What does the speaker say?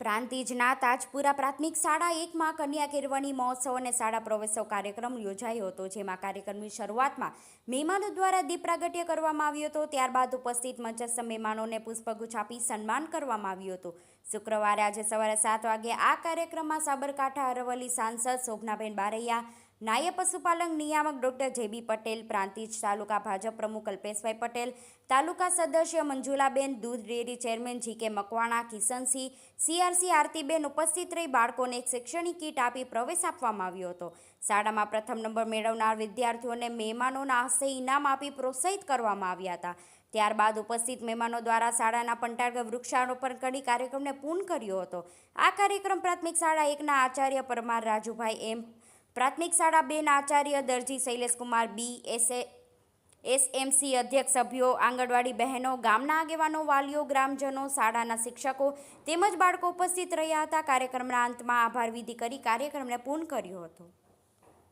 પ્રાંતિજના તાજપુરા પ્રાથમિક શાળા એકમાં કન્યા કેળવણી મહોત્સવ અને શાળા પ્રવેશો કાર્યક્રમ યોજાયો હતો, જેમાં કાર્યક્રમની શરૂઆતમાં મહેમાનો દ્વારા દીપ પ્રાગટ્ય કરવામાં આવ્યો હતો, ત્યારબાદ ઉપસ્થિત મંચસ્થ મહેમાનોને પુષ્પગુચ્છ આપી સન્માન કરવામાં આવ્યું હતું. શુક્રવારે આજે સવારે સાત વાગે આ કાર્યક્રમમાં સાબરકાંઠા અરવલ્લી સાંસદ શોભનાબેન બારૈયા નાયબ પશુપાલન નિયામક ડોક્ટર જેબી પટેલ, પ્રાંતિજ તાલુકા ભાજપ પ્રમુખ કલ્પેશભાઈ પટેલ, તાલુકા સદસ્ય મંજુલાબેન દૂધ ડેરી ચેરમેન જી કે મકવાણા કિશનસિંહ સીઆરસી આરતીબેન ઉપસ્થિત રહી બાળકોને એક શૈક્ષણિક કીટ આપી પ્રવેશ આપવામાં આવ્યો હતો. શાળામાં પ્રથમ નંબર મેળવનાર વિદ્યાર્થીઓને મહેમાનોના હસ્તે ઇનામ આપી પ્રોત્સાહિત કરવામાં આવ્યા હતા. ત્યારબાદ ઉપસ્થિત મહેમાનો દ્વારા શાળાના પંટાળગ વૃક્ષારોપણ કરી કાર્યક્રમને પૂર્ણ કર્યો હતો. આ કાર્યક્રમ પ્રાથમિક શાળા એકના આચાર્ય પરમાર રાજુભાઈ એમ પ્રાથમિક શાળા બેન આચાર્ય દરજી શૈલેષકુમાર બી એસ એસએમસી અધ્યક્ષ સભ્યો, આંગણવાડી બહેનો, ગામના આગેવાનો, વાલીઓ, ગ્રામજનો, શાળાના શિક્ષકો તેમજ બાળકો ઉપસ્થિત રહ્યા હતા. કાર્યક્રમના અંતમાં આભાર વિધિ કરી કાર્યક્રમને પૂર્ણ કર્યો હતો.